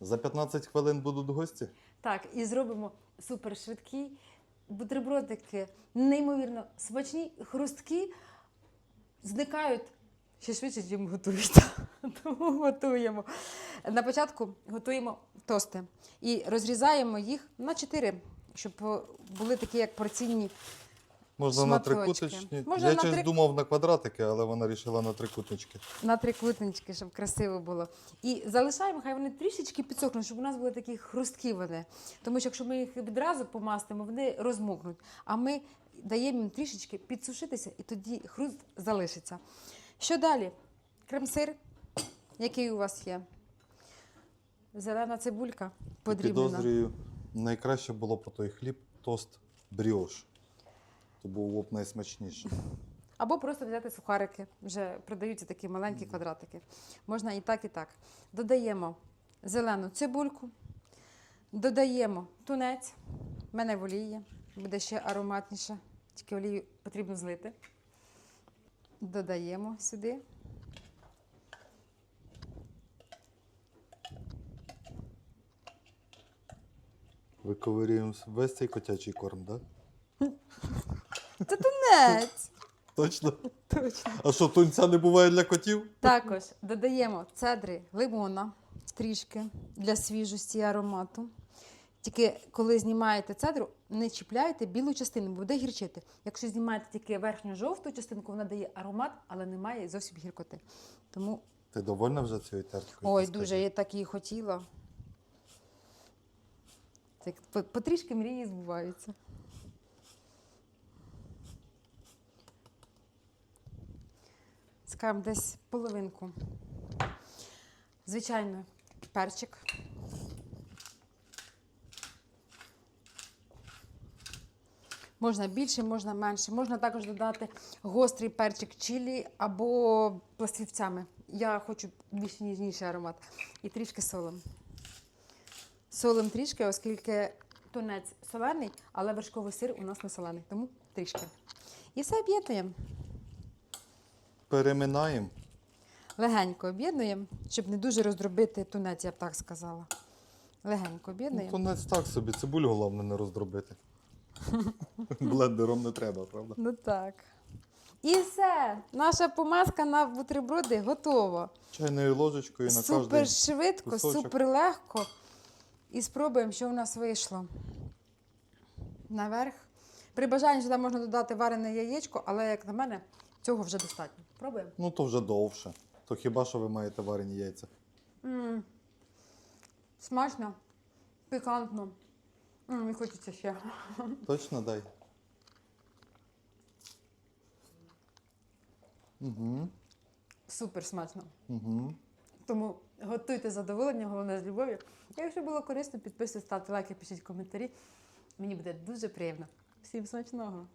За 15 хвилин будуть гості. Так, і зробимо супер швидкі бутербродики, неймовірно смачні, хрусткі, зникають ще швидше, ніж готуються. Тому готуємо. На початку готуємо тости і розрізаємо їх на 4, щоб були такі, як порційні. Можна Шматочки. на трикутничні. Можна Я на щось три- думав на квадратики, але вона вирішила на трикутнички. На трикутнички, щоб красиво було. І залишаємо, хай вони трішечки підсохнуть, щоб у нас були такі хрусткі вони. Тому що якщо ми їх відразу помастимо, вони розмокнуть. А ми даємо їм трішечки підсушитися, і тоді хруст залишиться. Що далі? Крем-сир, який у вас є? Зелена цибулька подрібнена. Підозрюю, найкраще було по той хліб тост бріош. То був б найсмачніше. Або просто взяти сухарики. Вже продаються такі маленькі квадратики. Можна і так, і так. Додаємо зелену цибульку, додаємо тунець. У мене в олії, буде ще ароматніше. Тільки олію потрібно злити. Додаємо сюди. Виковирюємо весь цей котячий корм, так? Да? Це тунець! Точно? Точно. А що, тунця не буває для котів? Також додаємо цедри лимона трішки для свіжості і аромату. Тільки коли знімаєте цедру, не чіпляйте білу частину, бо буде гірчити. Якщо знімаєте тільки верхню жовту частинку, вона дає аромат, але не має зовсім гіркоти. Тому Ти довольна вже цією терткою? ой, дуже я так і хотіла. Так, по- потрішки мрії збуваються. Скажемо десь половинку. Звичайно, перчик. Можна більше, можна менше. Можна також додати гострий перчик чилі або пластівцями. Я хочу більш ніжніший аромат. І трішки солом. Солим трішки, оскільки тунець солений, але вершковий сир у нас не солений, тому трішки. І все об'єднуємо. Переминаємо. Легенько об'єднуємо, щоб не дуже роздробити тунець, я б так сказала. Легенько Ну, об'єднуємо. тунець так собі, цибулю головне не роздробити. Блендером не треба, правда? Ну так. І все. Наша помазка на бутерброди готова. Чайною ложечкою на Супер кожний. швидко, кусочок. супер легко. І спробуємо, що у нас вийшло. Наверх. При бажанні сюди можна додати варене яєчко, але, як на мене, цього вже достатньо. Пробуємо. Ну то вже довше. То хіба що ви маєте варені яйця? м Смачно, пікантно. М, Мені хочеться ще. Точно дай. Угу. Супер смачно. Угу. Тому готуйте задоволення, головне з любов'ю. Якщо було корисно, підписуйтесь, ставте лайки, пишіть коментарі. Мені буде дуже приємно. Всім смачного!